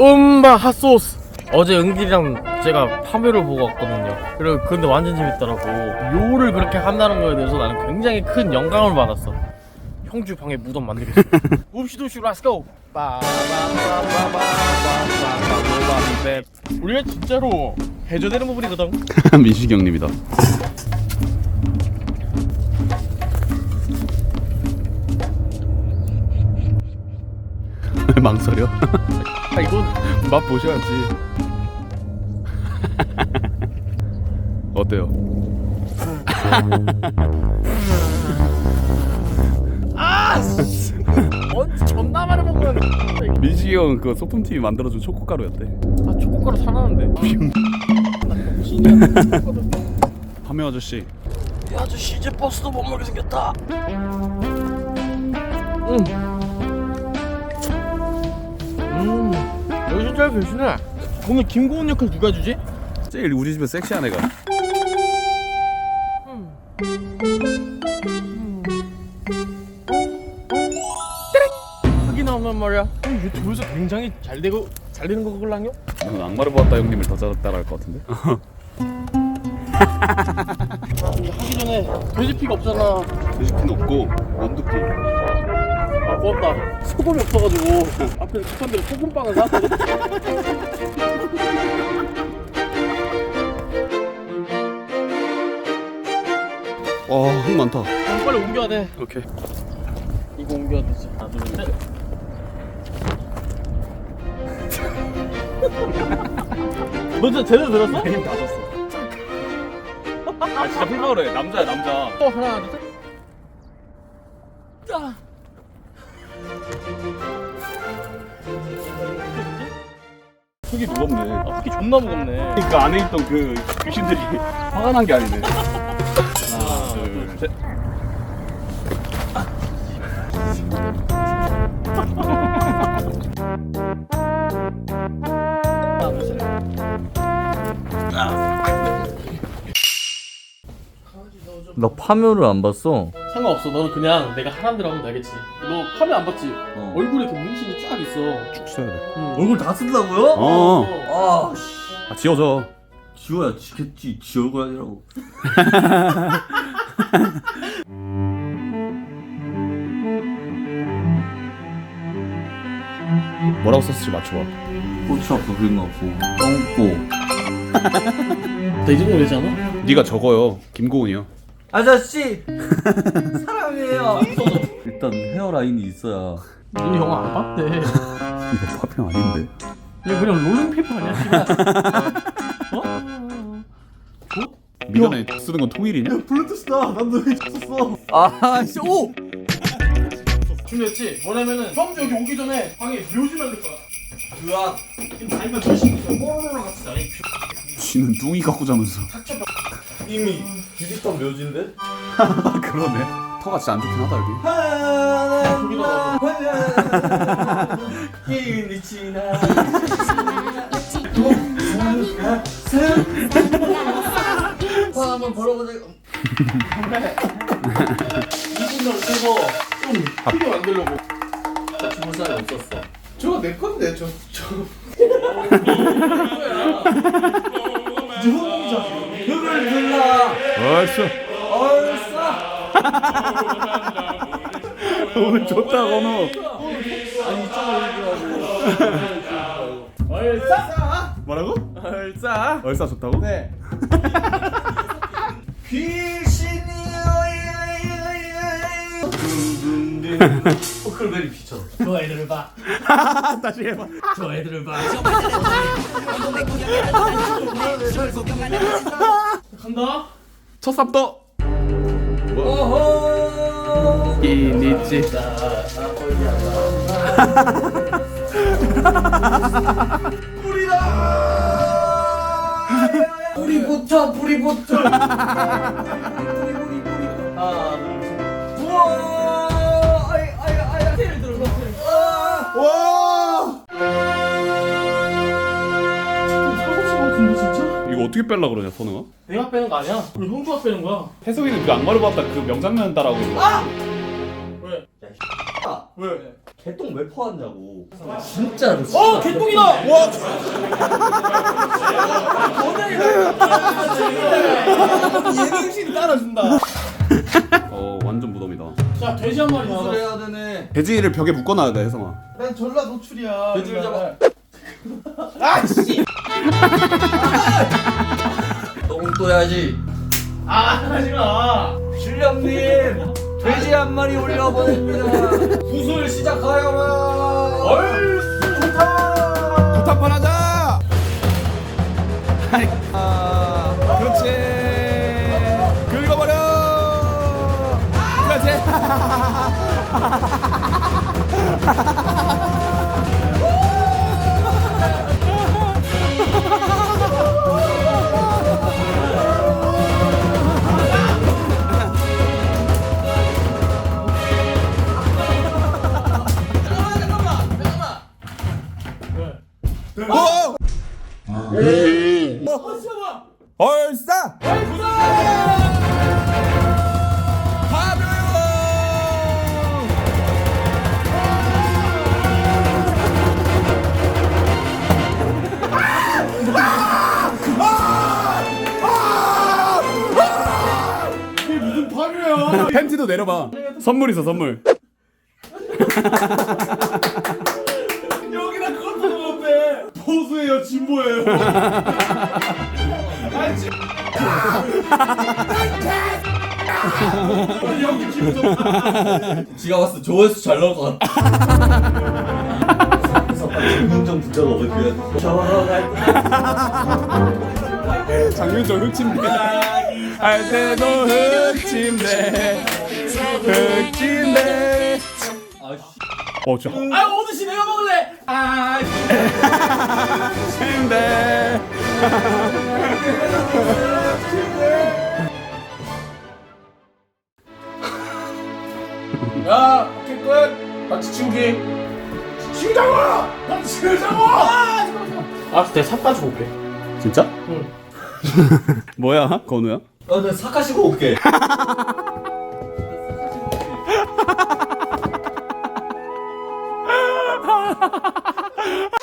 음마 핫소스 어제 은길이랑 제가 파묘를 보고 왔거든요 그리고 근데 완전 재밌더라고 요를 그렇게 한다는 거에 대해서 나는 굉장히 큰 영감을 받았어 형주 방에 무덤 만들겠어 읍시도시 렛츠고 우리가 진짜로 해줘되는 부분이거든 민식이 형님이다 망설여? 아 이건 맛 보셔야지. 어때요? 언제 존나 많이 먹었는데 민식이 형 그 소품 TV 만들어준 초코가루였대. 아 초코가루 사놨는데 파묘 아저씨. 이 아저씨 이제 버스도 못 먹게 생겼다. 음. 음. 여기 진짜 배신해. 오늘 김고은 역할 누가 주지? 제일 우리 집에 섹시한 애가. 흑이 나오면 말이야. 형 유튜브에서 굉장히 잘 되고 잘 되는 거 그걸랑요? 이건 악마를 보았다 형님을 더 잘 따라할 것 같은데. 하기 전에 돼지피가 없잖아. 돼지피는 없고 원두피. 아 고맙다. 소금이 없어가지고 앞에 급한 대로 소금빵을 샀거든. 와, 흥 많다. 형 빨리 옮겨야 돼. 오케이. 이거 옮겨야 되지. 하나 둘 셋. 너 진짜 제대로 들었어? 힘 빠졌어. 아 진짜 풀마을해. 남자야 남자. 또 하나 둘 셋. 흙이 무겁네. 아, 특히 존나 무겁네. 그 안에 있던 그 귀신들이 화가 난 게 아니네. 하나 둘 셋. 나 파묘를 안 봤어. 상관없어. 너는 그냥 내가 하란 대로 하면 되겠지. 너 카메라 안 봤지? 어. 얼굴에 이렇게 문신이 쫙 있어. 축 써야 돼. 응. 얼굴 다 쓴다고요? 어. 아, 씨. 아 지워져. 지워야 지겠지. 지 얼굴 아니라고. 뭐라고 썼을지 맞춰봐. 고추 아프 그린 거 같고. 똥꼬. 나 이 정도 되지 않아? 네가 적어요. 김고은이요. 아저씨! 사랑해요. 일단 헤어라인이 있어야. 눈이 영화 안 봤대. 이거 파평 아닌데. 이거 그냥 롤링페이퍼 아니야? 씨발. 어? 미간에 쓰는 건 통일이냐? 블루투스다. 난 너희 줬었어. 아, 씨. 오! 준비했지? 뭐냐면은 형주 여기 오기 전에 방에 묘지 만들 거야. 으악. 자기가 절신부터 뽀로로랑 같이 다니. 쥐는 뚱이 갖고 자면서. 이미 비비탄 묘지인데? 그러네. 터가 진짜 안 좋긴 하다 여기. 하나, 기운이 지나. 화 한번 벌어보자. 20년 쓰고 좀 크게 만들려고. 나 죽을 사람이 없었어. 저거 내 건데 저 저. 흙을 눌러. 얼쑤. 얼싸. 오늘 좋다 건우. 아니 이쪽으로 이쪽으로. 얼싸! 뭐라고? 얼싸! 얼싸 좋다고? 네. 호클베리 피처. 저 애들을 봐. 다시 해봐. 저 애들을 봐. 간다. 첫 삽도. 이니지. 뿌리다. 뿌리부터 뿌리부터. 뿌리 뿌리 이거 어떻게 뺄라 그러냐 선우가? 내가 빼는 거 아니야? 우리 형주가 빼는 거야. 해석이는 그 악마를 봤다 그 명장면 있는 거야. 왜? 아. 왜? 개똥 왜 퍼왔냐고. 진짜로. 어 개똥이다. 와. 예능신 따라준다. 어 완전 무덤이다. 자 돼지 한 마리 나와 해야 되네. 돼지를 벽에 묶어놔야 돼 혜성아. 난 전라 노출이야. 돼지를 잡아. 아 씨. 똥 떠야지. 아 하지 마 실령님 돼지 한 마리 올려보냅니다. 구슬 시작하여라. 얼 좋다. 부탁만 하자. 아, 그렇지. 긁어버려. 그렇지. 얼싸. 팬티도 내려봐. 선물 있어 선물. 여기다 그것도 넣었대. 보수예요, 진보예요. 지가 봤을 때 조회수 잘 나올 것 같아. 그래서 빨리 김민정 부자가 어디 그래? 장윤정 흑침대. 할 때도 흑침대. 흑침대. 어 진짜 아, 오드씨 내가 먹을래. 아, 흑침대 야, 오케이 끝. 박치 치우기. 치우자고. 박치 치우자고. 아, 알았어 내가 삽 가지고 올게 진짜? 응 뭐야 건우야? 어, 내가 사카시고 올게.